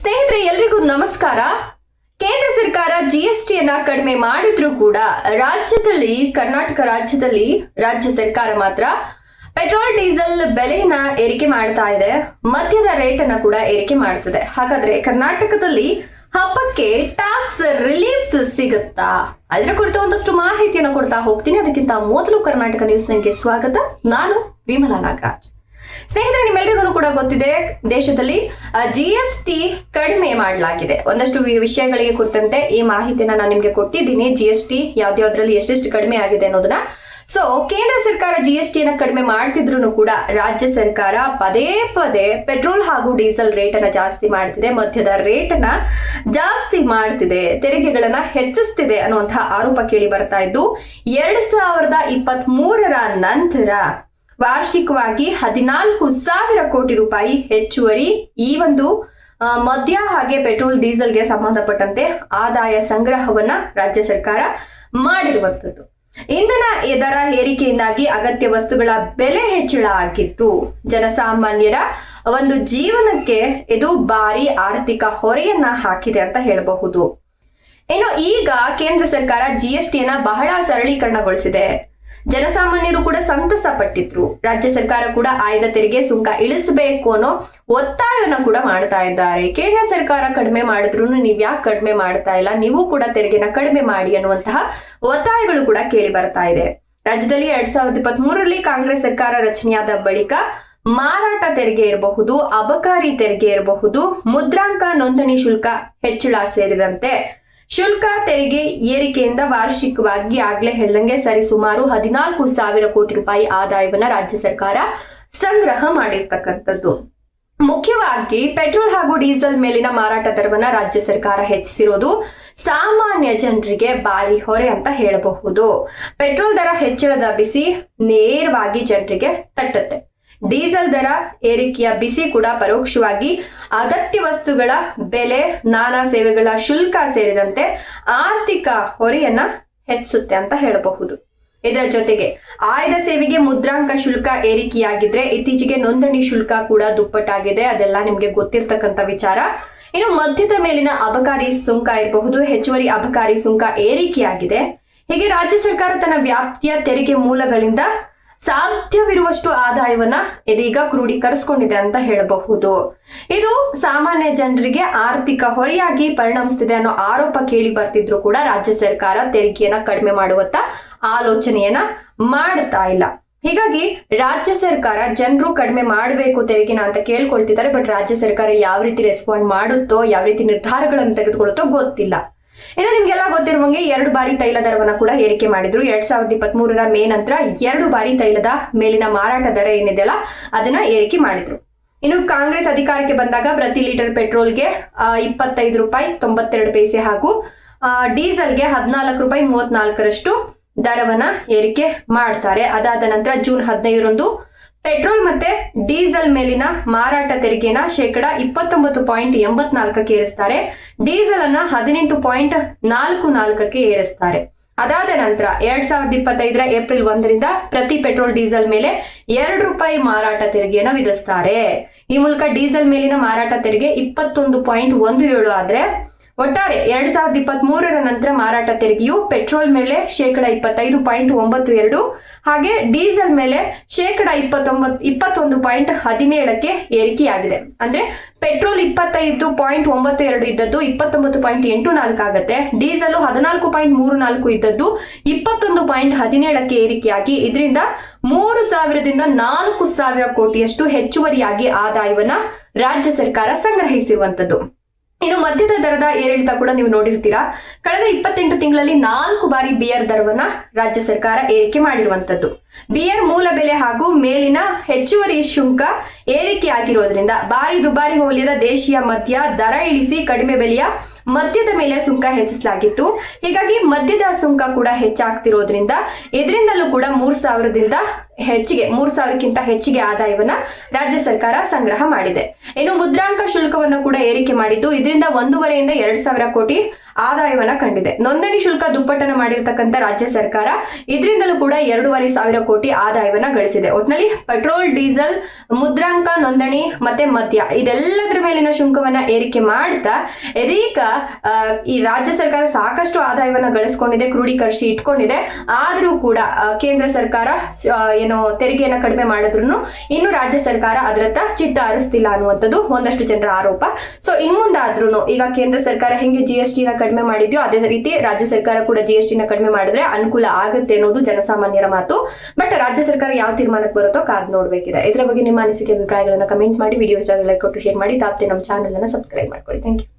ಸ್ನೇಹಿತರೆ, ಎಲ್ರಿಗೂ ನಮಸ್ಕಾರ. ಕೇಂದ್ರ ಸರ್ಕಾರ ಜಿ ಎಸ್ ಟಿಯನ್ನ ಕಡಿಮೆ ಮಾಡಿದ್ರೂ ಕೂಡ ರಾಜ್ಯದಲ್ಲಿ, ಕರ್ನಾಟಕ ರಾಜ್ಯದಲ್ಲಿ, ರಾಜ್ಯ ಸರ್ಕಾರ ಮಾತ್ರ ಪೆಟ್ರೋಲ್, ಡೀಸೆಲ್ ಬೆಲೆಯನ್ನ ಏರಿಕೆ ಮಾಡ್ತಾ ಇದೆ. ಮದ್ಯದ ರೇಟ್ ಅನ್ನ ಕೂಡ ಏರಿಕೆ ಮಾಡ್ತದೆ. ಹಾಗಾದ್ರೆ ಕರ್ನಾಟಕದಲ್ಲಿ ಹಬ್ಬಕ್ಕೆ ಟ್ಯಾಕ್ಸ್ ರಿಲೀಫ್ ಸಿಗುತ್ತಾ? ಅದರ ಕುರಿತು ಒಂದಷ್ಟು ಮಾಹಿತಿಯನ್ನು ಕೊಡ್ತಾ ಹೋಗ್ತೀನಿ. ಅದಕ್ಕಿಂತ ಮೊದಲು ಕರ್ನಾಟಕ ನ್ಯೂಸ್ ನನಗೆ ಸ್ವಾಗತ. ನಾನು ವಿಮಲಾ ನಾಗರಾಜ್. ಸ್ನೇಹಿತರೆ, ನಿಮ್ಮೆಲ್ರಿಗೂ ಕೂಡ ಗೊತ್ತಿದೆ, ದೇಶದಲ್ಲಿ ಜಿ ಎಸ್ ಟಿ ಕಡಿಮೆ ಮಾಡಲಾಗಿದೆ. ಒಂದಷ್ಟು ವಿಷಯಗಳಿಗೆ ಕುರಿತಂತೆ ಈ ಮಾಹಿತಿನ ನಾನು ನಿಮಗೆ ಕೊಟ್ಟಿದ್ದೀನಿ. ಜಿ ಎಸ್ ಟಿ ಯಾವ್ದ್ಯಾವ್ದ್ರಲ್ಲಿ ಎಷ್ಟೆಷ್ಟು ಕಡಿಮೆ ಆಗಿದೆ ಅನ್ನೋದನ್ನ. ಸೊ ಕೇಂದ್ರ ಸರ್ಕಾರ ಜಿ ಎಸ್ ಟಿಯನ್ನು ಕಡಿಮೆ ಮಾಡ್ತಿದ್ರು ಕೂಡ ರಾಜ್ಯ ಸರ್ಕಾರ ಪದೇ ಪದೇ ಪೆಟ್ರೋಲ್ ಹಾಗೂ ಡೀಸೆಲ್ ರೇಟ್ ಅನ್ನ ಜಾಸ್ತಿ ಮಾಡ್ತಿದೆ ಮಧ್ಯದ ರೇಟ್ ಅನ್ನ ಜಾಸ್ತಿ ಮಾಡ್ತಿದೆ, ತೆರಿಗೆಗಳನ್ನ ಹೆಚ್ಚಿಸ್ತಿದೆ ಅನ್ನುವಂತಹ ಆರೋಪ ಕೇಳಿ ಬರ್ತಾ ಇದ್ದು, ಎರಡ್ ಸಾವಿರದ ಇಪ್ಪತ್ತ್ ನಂತರ ವಾರ್ಷಿಕವಾಗಿ ಹದಿನಾಲ್ಕು ಸಾವಿರ ಕೋಟಿ ರೂಪಾಯಿ ಹೆಚ್ಚುವರಿ ಈ ಒಂದು ಮದ್ಯ ಹಾಗೆ ಪೆಟ್ರೋಲ್, ಡೀಸೆಲ್ಗೆ ಸಂಬಂಧಪಟ್ಟಂತೆ ಆದಾಯ ಸಂಗ್ರಹವನ್ನ ರಾಜ್ಯ ಸರ್ಕಾರ ಮಾಡಿರುವಂತದ್ದು ಇಂಧನ ದರ ಏರಿಕೆಯಿಂದಾಗಿ ಅಗತ್ಯ ವಸ್ತುಗಳ ಬೆಲೆ ಹೆಚ್ಚಳ ಆಗಿತ್ತು. ಜನಸಾಮಾನ್ಯರ ಒಂದು ಜೀವನಕ್ಕೆ ಇದು ಭಾರಿ ಆರ್ಥಿಕ ಹೊರೆಯನ್ನ ಹಾಕಿದೆ ಅಂತ ಹೇಳಬಹುದು. ಇನ್ನು ಈಗ ಕೇಂದ್ರ ಸರ್ಕಾರ ಜಿಎಸ್ಟಿಯನ್ನ ಬಹಳ ಸರಳೀಕರಣಗೊಳಿಸಿದೆ. ಜನಸಾಮಾನ್ಯರು ಕೂಡ ಸಂತಸ ಪಟ್ಟಿದ್ರು ರಾಜ್ಯ ಸರ್ಕಾರ ಕೂಡ ಆಯ್ದ ತೆರಿಗೆ ಸುಂಕ ಇಳಿಸಬೇಕು ಅನ್ನೋ ಒತ್ತಾಯವನ್ನ ಕೂಡ ಮಾಡ್ತಾ ಇದ್ದಾರೆ. ಕೇಂದ್ರ ಸರ್ಕಾರ ಕಡಿಮೆ ಮಾಡಿದ್ರು ನೀವ್ ಯಾಕೆ ಕಡಿಮೆ ಮಾಡ್ತಾ ಇಲ್ಲ? ನೀವು ಕೂಡ ತೆರಿಗೆನ ಕಡಿಮೆ ಮಾಡಿ ಅನ್ನುವಂತಹ ಒತ್ತಾಯಗಳು ಕೂಡ ಕೇಳಿ ಬರ್ತಾ ಇದೆ. ರಾಜ್ಯದಲ್ಲಿ ಎರಡ್ ಸಾವಿರದ ಇಪ್ಪತ್ತ್ ಮೂರರಲ್ಲಿ ಕಾಂಗ್ರೆಸ್ ಸರ್ಕಾರ ರಚನೆಯಾದ ಬಳಿಕ ಮಾರಾಟ ತೆರಿಗೆ ಇರಬಹುದು, ಅಬಕಾರಿ ತೆರಿಗೆ ಇರಬಹುದು, ಮುದ್ರಾಂಕ ನೋಂದಣಿ ಶುಲ್ಕ ಹೆಚ್ಚಳ ಸೇರಿದಂತೆ ಶುಲ್ಕ ತೆರಿಗೆ ಏರಿಕೆಯಿಂದ ವಾರ್ಷಿಕವಾಗಿ ಆಗ್ಲೇ ಹೇಳ್ದಂಗೆ ಸರಿ ಸುಮಾರು ಹದಿನಾಲ್ಕು ಸಾವಿರ ಕೋಟಿ ರೂಪಾಯಿ ಆದಾಯವನ್ನ ರಾಜ್ಯ ಸರ್ಕಾರ ಸಂಗ್ರಹ ಮಾಡಿರ್ತಕ್ಕಂಥದ್ದು. ಮುಖ್ಯವಾಗಿ ಪೆಟ್ರೋಲ್ ಹಾಗೂ ಡೀಸೆಲ್ ಮೇಲಿನ ಮಾರಾಟ ದರವನ್ನ ರಾಜ್ಯ ಸರ್ಕಾರ ಹೆಚ್ಚಿಸಿರೋದು ಸಾಮಾನ್ಯ ಜನರಿಗೆ ಭಾರಿ ಹೊರೆ ಅಂತ ಹೇಳಬಹುದು. ಪೆಟ್ರೋಲ್ ದರ ಹೆಚ್ಚಳದ ಬಿಸಿ ನೇರವಾಗಿ ಜನರಿಗೆ ತಟ್ಟುತ್ತೆ. ಡೀಸೆಲ್ ದರ ಏರಿಕೆಯ ಬಿಸಿ ಕೂಡ ಪರೋಕ್ಷವಾಗಿ ಅಗತ್ಯ ವಸ್ತುಗಳ ಬೆಲೆ, ನಾನಾ ಸೇವೆಗಳ ಶುಲ್ಕ ಸೇರಿದಂತೆ ಆರ್ಥಿಕ ಹೊರೆಯನ್ನ ಹೆಚ್ಚಿಸುತ್ತೆ ಅಂತ ಹೇಳಬಹುದು. ಇದರ ಜೊತೆಗೆ ಆಯ್ದ ಸೇವೆಗೆ ಮುದ್ರಾಂಕ ಶುಲ್ಕ ಏರಿಕೆಯಾಗಿದ್ರೆ ಇತ್ತೀಚೆಗೆ ನೋಂದಣಿ ಶುಲ್ಕ ಕೂಡ ದುಪ್ಪಟ್ಟಾಗಿದೆ. ಅದೆಲ್ಲ ನಿಮ್ಗೆ ಗೊತ್ತಿರ್ತಕ್ಕಂಥ ವಿಚಾರ. ಇನ್ನು ಮಧ್ಯದ ಮೇಲಿನ ಅಬಕಾರಿ ಸುಂಕ ಇರಬಹುದು. ಹೆಚ್ಚುವರಿ ಅಬಕಾರಿ ಸುಂಕ ಏರಿಕೆಯಾಗಿದೆ. ಹೀಗೆ ರಾಜ್ಯ ಸರ್ಕಾರ ತನ್ನ ವ್ಯಾಪ್ತಿಯ ತೆರಿಗೆ ಮೂಲಗಳಿಂದ ಸಾಧ್ಯವಿರುವಷ್ಟು ಆದಾಯವನ್ನ ಇದೀಗ ಕ್ರೋಢೀಕರಿಸಿಕೊಂಡಿದೆ ಅಂತ ಹೇಳಬಹುದು. ಇದು ಸಾಮಾನ್ಯ ಜನರಿಗೆ ಆರ್ಥಿಕ ಹೊರೆಯಾಗಿ ಪರಿಣಮಿಸ್ತಿದೆ ಅನ್ನೋ ಆರೋಪ ಕೇಳಿ ಬರ್ತಿದ್ರು ಕೂಡ ರಾಜ್ಯ ಸರ್ಕಾರ ತೆರಿಗೆಯನ್ನ ಕಡಿಮೆ ಮಾಡುವತ್ತ ಆಲೋಚನೆಯನ್ನ ಮಾಡ್ತಾ ಇಲ್ಲ. ಹೀಗಾಗಿ ರಾಜ್ಯ ಸರ್ಕಾರ ಜನರು ಕಡಿಮೆ ಮಾಡಬೇಕು ತೆರಿಗೆನ ಅಂತ ಕೇಳ್ಕೊಳ್ತಿದ್ದಾರೆ, ಬಟ್ ರಾಜ್ಯ ಸರ್ಕಾರ ಯಾವ ರೀತಿ ರೆಸ್ಪಾಂಡ್ ಮಾಡುತ್ತೋ, ಯಾವ ರೀತಿ ನಿರ್ಧಾರಗಳನ್ನು ತೆಗೆದುಕೊಳ್ಳುತ್ತೋ ಗೊತ್ತಿಲ್ಲ. ಇನ್ನು ನಿಮ್ಗೆಲ್ಲ ಗೊತ್ತಿರುವಂಗೆ ಎರಡು ಬಾರಿ ತೈಲ ದರವನ್ನ ಕೂಡ ಏರಿಕೆ ಮಾಡಿದ್ರು. ಎರಡ್ ಸಾವಿರದ ಇಪ್ಪತ್ತ್ ಮೂರರ ಮೇ ನಂತರ ಎರಡು ಬಾರಿ ತೈಲದ ಮೇಲಿನ ಮಾರಾಟ ದರ ಏನಿದೆಯಲ್ಲ, ಅದನ್ನ ಏರಿಕೆ ಮಾಡಿದ್ರು. ಇನ್ನು ಕಾಂಗ್ರೆಸ್ ಅಧಿಕಾರಕ್ಕೆ ಬಂದಾಗ ಪ್ರತಿ ಲೀಟರ್ ಪೆಟ್ರೋಲ್ಗೆ ಇಪ್ಪತ್ತೈದು ರೂಪಾಯಿ ತೊಂಬತ್ತೆರಡು ಪೈಸೆ ಹಾಗೂ ಡೀಸೆಲ್ಗೆ ಹದಿನಾಲ್ಕು ರೂಪಾಯಿ ಮೂವತ್ನಾಲ್ಕರಷ್ಟು ದರವನ್ನ ಏರಿಕೆ ಮಾಡ್ತಾರೆ. ಅದಾದ ನಂತರ ಜೂನ್ ಹದಿನೈದರಂದು ಪೆಟ್ರೋಲ್ ಮತ್ತೆ ಡೀಸೆಲ್ ಮೇಲಿನ ಮಾರಾಟ ತೆರಿಗೆನ ಶೇಕಡ ಇಪ್ಪತ್ತೊಂಬತ್ತು ಪಾಯಿಂಟ್ ಎಂಬತ್ನಾಲ್ಕಕ್ಕೆ ಏರಿಸ್ತಾರೆ. ಡೀಸೆಲ್ ಅನ್ನ ಹದಿನೆಂಟು ಪಾಯಿಂಟ್ ನಾಲ್ಕು ನಾಲ್ಕಕ್ಕೆ ಏರಿಸ್ತಾರೆ. ಅದಾದ ನಂತರ ಎರಡ್ ಸಾವಿರದ ಇಪ್ಪತ್ತೈದರ ಏಪ್ರಿಲ್ ಒಂದರಿಂದ ಪ್ರತಿ ಪೆಟ್ರೋಲ್ ಡೀಸೆಲ್ ಮೇಲೆ ಎರಡು ರೂಪಾಯಿ ಮಾರಾಟ ತೆರಿಗೆಯನ್ನು ವಿಧಿಸ್ತಾರೆ. ಈ ಮೂಲಕ ಡೀಸೆಲ್ ಮೇಲಿನ ಮಾರಾಟ ತೆರಿಗೆ ಇಪ್ಪತ್ತೊಂದು ಪಾಯಿಂಟ್ ಒಂದು ಏಳು ಆದ್ರೆ ಒಟ್ಟಾರೆ ಎರಡ್ ಸಾವಿರದ ಇಪ್ಪತ್ತ್ ಮೂರರ ನಂತರ ಮಾರಾಟ ತೆರಿಗೆಯು ಪೆಟ್ರೋಲ್ ಮೇಲೆ ಶೇಕಡ ಇಪ್ಪತ್ತೈದು ಪಾಯಿಂಟ್ ಒಂಬತ್ತು ಎರಡು ಹಾಗೆ ಡೀಸೆಲ್ ಮೇಲೆ ಶೇಕಡ ಇಪ್ಪತ್ತೊಂಬತ್ತು ಇಪ್ಪತ್ತೊಂದು ಪಾಯಿಂಟ್ ಹದಿನೇಳಕ್ಕೆ ಏರಿಕೆಯಾಗಿದೆ. ಅಂದ್ರೆ ಪೆಟ್ರೋಲ್ ಇಪ್ಪತ್ತೈದು ಪಾಯಿಂಟ್ ಒಂಬತ್ತು ಎರಡು ಇದ್ದದ್ದು ಇಪ್ಪತ್ತೊಂಬತ್ತು ಪಾಯಿಂಟ್ ಎಂಟು ನಾಲ್ಕು ಆಗುತ್ತೆ. ಡೀಸೆಲ್ ಹದಿನಾಲ್ಕು ಪಾಯಿಂಟ್ ಮೂರು ನಾಲ್ಕು ಇದ್ದದ್ದು ಇಪ್ಪತ್ತೊಂದು ಪಾಯಿಂಟ್ ಹದಿನೇಳಕ್ಕೆ ಏರಿಕೆಯಾಗಿ ಇದರಿಂದ ಮೂರು ಸಾವಿರದಿಂದ ನಾಲ್ಕು ಸಾವಿರ ಕೋಟಿಯಷ್ಟು ಹೆಚ್ಚುವರಿಯಾಗಿ ಆದಾಯವನ್ನ ರಾಜ್ಯ ಸರ್ಕಾರ ಸಂಗ್ರಹಿಸಿರುವಂತದ್ದು ಇನ್ನು ಮದ್ಯದ ದರದ ಏರಿಳಿತ ಕೂಡ ನೀವು ನೋಡಿರ್ತೀರಾ. ಕಳೆದ ಇಪ್ಪತ್ತೆಂಟು ತಿಂಗಳಲ್ಲಿ ನಾಲ್ಕು ಬಾರಿ ಬಿಯರ್ ದರವನ್ನ ರಾಜ್ಯ ಸರ್ಕಾರ ಏರಿಕೆ ಮಾಡಿರುವಂತದ್ದು. ಬಿಯರ್ ಮೂಲ ಬೆಲೆ ಹಾಗೂ ಮೇಲಿನ ಹೆಚ್ಚುವರಿ ಶುಂಕ ಏರಿಕೆಯಾಗಿರೋದ್ರಿಂದ ಭಾರಿ ದುಬಾರಿ ಮೌಲ್ಯದ ದೇಶೀಯ ಮದ್ಯ ದರ ಇಳಿಸಿ ಕಡಿಮೆ ಬೆಲೆಯ ಮದ್ಯದ ಮೇಲೆ ಸುಂಕ ಹೆಚ್ಚಿಸಲಾಗಿತ್ತು. ಹೀಗಾಗಿ ಮದ್ಯದ ಸುಂಕ ಕೂಡ ಹೆಚ್ಚಾಗ್ತಿರೋದ್ರಿಂದ ಇದರಿಂದಲೂ ಕೂಡ ಮೂರು ಸಾವಿರದಿಂದ ಹೆಚ್ಚಿಗೆ, ಮೂರ್ ಸಾವಿರಕ್ಕಿಂತ ಹೆಚ್ಚಿಗೆ ಆದಾಯವನ್ನ ರಾಜ್ಯ ಸರ್ಕಾರ ಸಂಗ್ರಹ ಮಾಡಿದೆ. ಇನ್ನು ಮುದ್ರಾಂಕ ಶುಲ್ಕವನ್ನು ಕೂಡ ಏರಿಕೆ ಮಾಡಿದ್ದು ಇದರಿಂದ ಒಂದೂವರೆಯಿಂದ ಎರಡ್ ಸಾವಿರ ಕೋಟಿ ಆದಾಯವನ್ನ ಕಂಡಿದೆ. ನೋಂದಣಿ ಶುಲ್ಕ ದುಪ್ಪಟ್ಟನ ಮಾಡಿರ್ತಕ್ಕಂಥ ರಾಜ್ಯ ಸರ್ಕಾರ ಇದರಿಂದಲೂ ಕೂಡ ಎರಡೂವರೆ ಸಾವಿರ ಕೋಟಿ ಆದಾಯವನ್ನ ಗಳಿಸಿದೆ. ಒಟ್ನಲ್ಲಿ ಪೆಟ್ರೋಲ್, ಡೀಸೆಲ್, ಮುದ್ರಾಂಕ, ನೋಂದಣಿ ಮತ್ತೆ ಮದ್ಯ ಇದೆಲ್ಲದರ ಮೇಲಿನ ಶುಲ್ಕವನ್ನ ಏರಿಕೆ ಮಾಡ್ತಾ ಇದೀಗ ಈ ರಾಜ್ಯ ಸರ್ಕಾರ ಸಾಕಷ್ಟು ಆದಾಯವನ್ನ ಗಳಿಸ್ಕೊಂಡಿದೆ, ಕ್ರೋಢೀಕರಿಸಿ ಇಟ್ಕೊಂಡಿದೆ. ಆದರೂ ಕೂಡ ಕೇಂದ್ರ ಸರ್ಕಾರ ಏನು ತೆರಿಗೆಯನ್ನ ಕಡಿಮೆ ಮಾಡಿದ್ರು ಇನ್ನು ರಾಜ್ಯ ಸರ್ಕಾರ ಅದರತ್ತ ಚಿತ್ತ ಹರಿಸ್ತಿಲ್ಲ ಅನ್ನುವಂಥದ್ದು ಒಂದಷ್ಟು ಜನರ ಆರೋಪ. ಸೊ ಇನ್ ಮುಂದಾದ್ರೂ ಈಗ ಕೇಂದ್ರ ಸರ್ಕಾರ ಹೆಂಗೆ ಜಿ ಎಸ್ ಟಿನ ಕಡಿಮೆ ಮಾಡಿದ್ಯೋ ಅದೇ ರೀತಿ ರಾಜ್ಯ ಸರ್ಕಾರ ಕೂಡ ಜಿ ಎಸ್ ಟಿನ ಕಡಿಮೆ ಮಾಡಿದ್ರೆ ಅನುಕೂಲ ಆಗುತ್ತೆ ಅನ್ನೋದು ಜನಸಾಮಾನ್ಯರ ಮಾತು. ಬಟ್ ರಾಜ್ಯ ಸರ್ಕಾರ ಯಾವ ತೀರ್ಮಾನಕ್ಕೆ ಬರುತ್ತೋ ಕಾದ್ ನೋಡ್ಬೇಕಿದೆ. ಇದರ ಬಗ್ಗೆ ನಿಮ್ಮ ಅನಿಸಿಕೆ, ಅಭಿಪ್ರಾಯಗಳನ್ನು ಕಮೆಂಟ್ ಮಾಡಿ ವಿಡಿಯೋ ಲೈಕ್ ಕೊಟ್ಟು ಶೇರ್ ಮಾಡಿ. ತಾಪ್ತೆ ನಮ್ಮ ಚಾನಲ್ ಅನ್ನು ಸಬ್ಸ್ಕ್ರೈಬ್ ಮಾಡ್ಕೊಳ್ಳಿ. Thank you